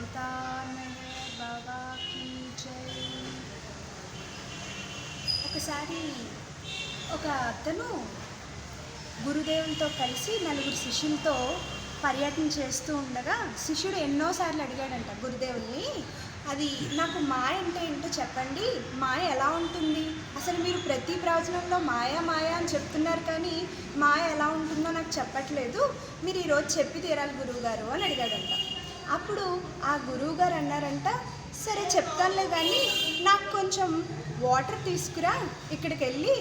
Avatar Meher బాబా key జై. ఒకసారి ఒక అతను గురుదేవునితో కలిసి నలుగురు శిష్యులతో పర్యటన చేస్తూ ఉండగా శిష్యుడు ఎన్నోసార్లు అడిగాడంట గురుదేవుల్ని అది నాకు మాయ అంటే ఏంటో చెప్పండి. మాయ ఎలా ఉంటుంది? అసలు మీరు ప్రతి ప్రవచనంలో మాయ మాయ అని చెప్తున్నారు కానీ మాయ ఎలా ఉంటుందో నాకు చెప్పట్లేదు. మీరు ఈరోజు చెప్పి తీరాలి గురువుగారు అని అడిగాడంట. అప్పుడు ఆ గురువు గారు అన్నారంట సరే చెప్తానులే కానీ నాకు కొంచెం వాటర్ తీసుకురా ఇక్కడికి వెళ్ళి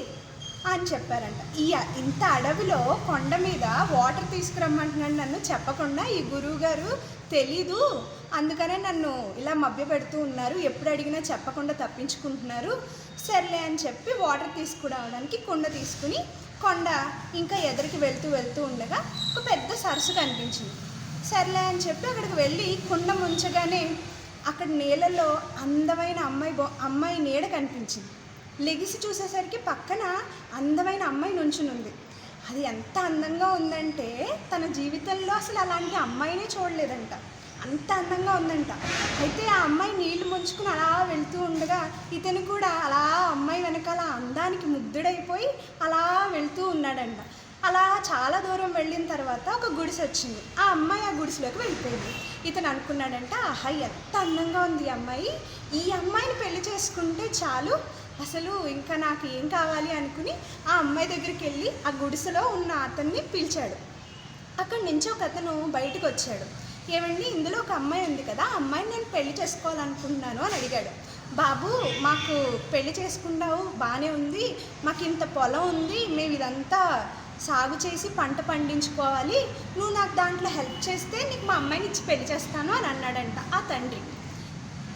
అని చెప్పారంట. ఈ ఇంత అడవిలో కొండ మీద వాటర్ తీసుకురమ్మంటున్నాడు నన్ను చెప్పకుండా ఈ గురువుగారు తెలీదు. అందుకనే నన్ను ఇలా మభ్య పెడుతూ ఉన్నారు. ఎప్పుడు అడిగినా చెప్పకుండా తప్పించుకుంటున్నారు. సర్లే అని చెప్పి వాటర్ తీసుకురావడానికి కుండ తీసుకుని కొండ ఇంకా ఎదురికి వెళ్తూ వెళ్తూ ఉండగా ఒక పెద్ద సరస్సు కనిపించింది. సర్లే అని చెప్పి అక్కడికి వెళ్ళి కుండ ముంచగానే అక్కడ నీళ్ళలో అందమైన అమ్మాయి బొ అమ్మాయి నీడ కనిపించింది. లెగిసి చూసేసరికి పక్కన అందమైన అమ్మాయి నుంచునుంది. అది ఎంత అందంగా ఉందంటే తన జీవితంలో అసలు అలాంటి అమ్మాయినే చూడలేదంట. అంత అందంగా ఉందంట. అయితే ఆ అమ్మాయి నీళ్ళు ముంచుకుని అలా వెళ్తూ ఉండగా ఇతను కూడా అలా అమ్మాయి వెనకాల అందానికి ముద్దుడైపోయి అలా వెళ్తూ ఉన్నాడంట. అలా చాలా దూరం వెళ్ళిన తర్వాత ఒక గుడిసె వచ్చింది. ఆ అమ్మాయి ఆ గుడిసెలోకి వెళ్ళిపోయింది. ఇతను అనుకున్నాడంటే ఆహా ఎంత అందంగా ఉంది ఈ అమ్మాయి. ఈ అమ్మాయిని పెళ్ళి చేసుకుంటే చాలు. అసలు ఇంకా నాకు ఏం కావాలి? అనుకుని ఆ అమ్మాయి దగ్గరికి వెళ్ళి ఆ గుడిసెలో ఉన్న అతన్ని పిలిచాడు. అక్కడి నుంచి ఒక అతను బయటకు వచ్చాడు. ఏమండి ఇందులో ఒక అమ్మాయి ఉంది కదా ఆ అమ్మాయిని నేను పెళ్ళి చేసుకోవాలనుకుంటున్నాను అని అడిగాడు. బాబు మాకు పెళ్ళి చేసుకున్నావు బాగానే ఉంది. మాకు ఇంత పొలం ఉంది. మేము ఇదంతా సాగు చేసి పంట పండించుకోవాలి. నువ్వు నాకు దాంట్లో హెల్ప్ చేస్తే నీకు మా అమ్మాయిని ఇచ్చి పెళ్ళి చేస్తాను అని అన్నాడంట ఆ తండ్రి.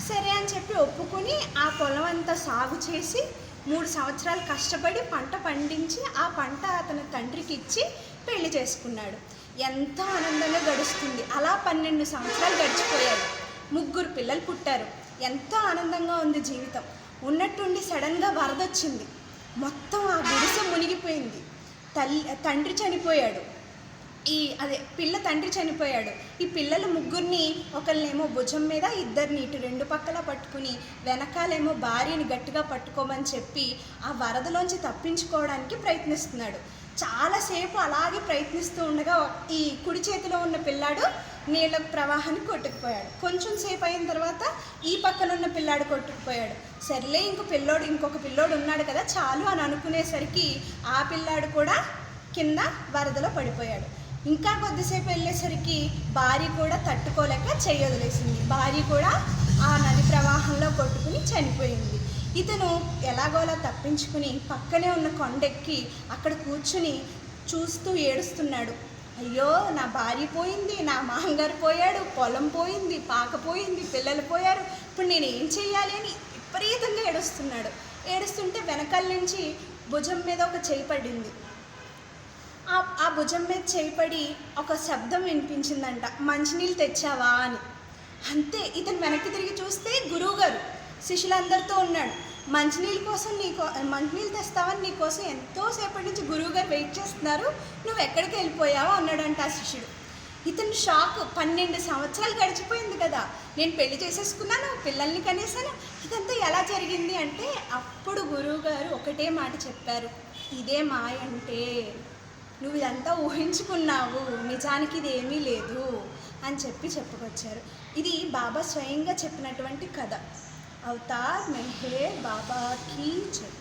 సరే అని చెప్పి ఒప్పుకొని ఆ పొలం అంతా సాగు చేసి మూడు సంవత్సరాలు కష్టపడి పంట పండించి ఆ పంట అతని తండ్రికి ఇచ్చి పెళ్ళి చేసుకున్నాడు. ఎంతో ఆనందంగా గడుస్తుంది. అలా పన్నెండు సంవత్సరాలు గడిచిపోయాడు ముగ్గురు పిల్లలు పుట్టారు. ఎంతో ఆనందంగా ఉంది జీవితం. ఉన్నట్టుండి సడన్గా వరదొచ్చింది. మొత్తం ఆ గుడిసె మునిగిపోయింది. తల్లి తండ్రి చనిపోయాడు. ఈ అదే పిల్ల తండ్రి చనిపోయాడు. ఈ పిల్లల ముగ్గురిని ఒకళ్ళనేమో భుజం మీద ఇద్దరిని ఇటు రెండు పక్కల పట్టుకుని వెనకాలేమో భార్యని గట్టిగా పట్టుకోమని చెప్పి ఆ వరదలోంచి తప్పించుకోవడానికి ప్రయత్నిస్తున్నాడు. చాలాసేపు అలాగే ప్రయత్నిస్తూ ఉండగా ఈ కుడి చేతిలో ఉన్న పిల్లాడు నీళ్ళ ప్రవాహానికి కొట్టుకుపోయాడు. కొంచెం సేపు అయిన తర్వాత ఈ పక్కన ఉన్న పిల్లాడు కొట్టుకుపోయాడు. సర్లే ఇంకో పిల్లోడు ఇంకొక పిల్లోడు ఉన్నాడు కదా చాలు అని అనుకునేసరికి ఆ పిల్లాడు కూడా కింద వరదలో పడిపోయాడు. ఇంకా కొద్దిసేపు వెళ్ళేసరికి భార్య కూడా తట్టుకోలేక చేయొదిలేసింది వదిలేసింది. భార్య కూడా ఆ నది ప్రవాహంలో కొట్టుకుని చనిపోయింది. ఇతను ఎలాగోలా తప్పించుకుని పక్కనే ఉన్న కొండెక్కి అక్కడ కూర్చుని చూస్తూ ఏడుస్తున్నాడు. అయ్యో నా భార్య పోయింది నా మాంగారు పోయాడు పొలం పోయింది పాక పోయింది పిల్లలు పోయారు. ఇప్పుడు నేను ఏం చేయాలి అని విపరీతంగా ఏడుస్తున్నాడు. ఏడుస్తుంటే వెనకాల నుంచి భుజం మీద ఒక చేయి పడింది. ఆ ఆ భుజం మీద చేయిపడి ఒక శబ్దం వినిపించిందంట. మంచినీళ్ళు తెచ్చావా అని. అంతే ఇతను వెనక్కి తిరిగి చూస్తే గురువు గారు శిష్యులందరితో ఉన్నాడు. మంచినీళ్ళ కోసం నీకో మంచినీళ్ళు తెస్తావని నీకోసం ఎంతోసేపటి నుంచి గురువు గారు వెయిట్ చేస్తున్నారు. నువ్వు ఎక్కడికి వెళ్ళిపోయావో అన్నాడంట ఆ శిష్యుడు. ఇతను షాక్. పన్నెండు సంవత్సరాలు గడిచిపోయింది కదా. నేను పెళ్ళి చేసేసుకున్నాను పిల్లల్ని కనేసాను ఇదంతా ఎలా జరిగింది అంటే అప్పుడు గురువు గారు ఒకటే మాట చెప్పారు. ఇదే మాయ అంటే నువ్వు ఇదంతా ఊహించుకున్నావు. నిజానికి ఇది ఏమీ లేదు అని చెప్పి చెప్పుకొచ్చారు. ఇది బాబా స్వయంగా చెప్పినటువంటి కథ. అవతార్ మెహే బాబా కీ జై